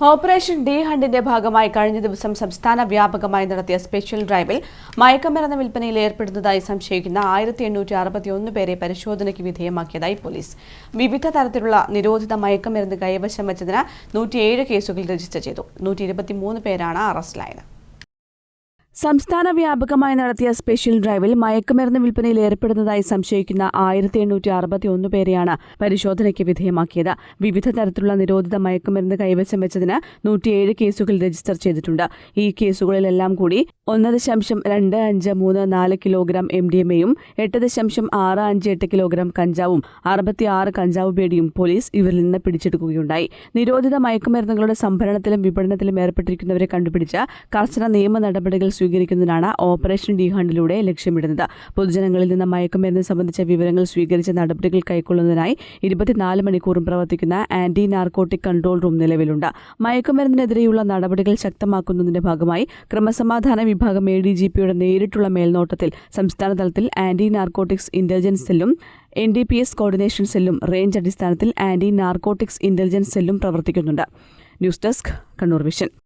Operation D ഹണ്ടിന്റെ ഭാഗമായി കഴിഞ്ഞ ദിവസം സംസ്ഥാന വ്യാപകമായി നടത്തിയ സ്പെഷ്യൽ ഡ്രൈവിൽ മയക്കമരുന്ന് വിൽപ്പനയിൽ ഏർപ്പെടുന്നതായി സംശയിക്കുന്ന ആയിരത്തി എണ്ണൂറ്റി അറുപത്തിയൊന്ന് പേരെ പരിശോധനയ്ക്ക് വിധേയമാക്കിയതായി പോലീസ്. വിവിധ തരത്തിലുള്ള നിരോധിത മയക്കമരുന്ന് കൈവശം വെച്ചതിന് നൂറ്റിയേഴ് കേസുകൾ രജിസ്റ്റർ ചെയ്തു. നൂറ്റി പേരാണ് അറസ്റ്റിലായത്. സംസ്ഥാന വ്യാപകമായി നടത്തിയ സ്പെഷ്യൽ ഡ്രൈവിൽ മയക്കുമരുന്ന് വിൽപ്പനയിൽ ഏർപ്പെടുന്നതായി സംശയിക്കുന്ന ആയിരത്തി എണ്ണൂറ്റി അറുപത്തി ഒന്ന് പേരെയാണ് പരിശോധനയ്ക്ക് വിധേയമാക്കിയത്. വിവിധ തരത്തിലുള്ള നിരോധിത മയക്കുമരുന്ന് കൈവശം വെച്ചതിന് നൂറ്റിയേഴ് കേസുകൾ രജിസ്റ്റർ ചെയ്തിട്ടുണ്ട്. ഈ കേസുകളിലെല്ലാം കൂടി ഒന്ന് ദശാംശം രണ്ട് അഞ്ച് മൂന്ന് നാല് കിലോഗ്രാം എം ഡി എം എയും എട്ട് ദശാംശം ആറ് അഞ്ച് എട്ട് കിലോഗ്രാം കഞ്ചാവും അറുപത്തിയാറ് കഞ്ചാവ് പേടിയും പോലീസ് ഇവരിൽ നിന്ന് പിടിച്ചെടുക്കുകയുണ്ടായി. നിരോധിത മയക്കുമരുന്നുകളുടെ സംഭരണത്തിലും വിപണനത്തിലും ഏർപ്പെട്ടിരിക്കുന്നവരെ കണ്ടുപിടിച്ച് കർശന നിയമ നടപടികൾ സ്വീകരിക്കുന്നതിനാണ് ഓപ്പറേഷൻ ഡി ഹണ്ടിലൂടെ ലക്ഷ്യമിടുന്നത്. പൊതുജനങ്ങളിൽ നിന്ന് മയക്കുമരുന്ന് സംബന്ധിച്ച വിവരങ്ങൾ സ്വീകരിച്ച നടപടികൾ കൈക്കൊള്ളുന്നതിനായി ഇരുപത്തിനാല് മണിക്കൂറും പ്രവർത്തിക്കുന്ന ആന്റി നാർക്കോട്ടിക് കൺട്രോൾ റൂം നിലവിലുണ്ട്. മയക്കുമരുന്നിനെതിരെയുള്ള നടപടികൾ ശക്തമാക്കുന്നതിന്റെ ഭാഗമായി ക്രമസമാധാന വിഭാഗം എ ഡി ജി പിയുടെ നേരിട്ടുള്ള മേൽനോട്ടത്തിൽ സംസ്ഥാന തലത്തിൽ ആന്റി നാർക്കോട്ടിക്സ് ഇന്റലിജൻസ് സെല്ലും N D P S coordination സെല്ലും റേഞ്ച് അടിസ്ഥാനത്തിൽ ആന്റി നാർക്കോട്ടിക്സ് ഇന്റലിജൻസ് സെല്ലും പ്രവർത്തിക്കുന്നുണ്ട്. News desk Kannur vision.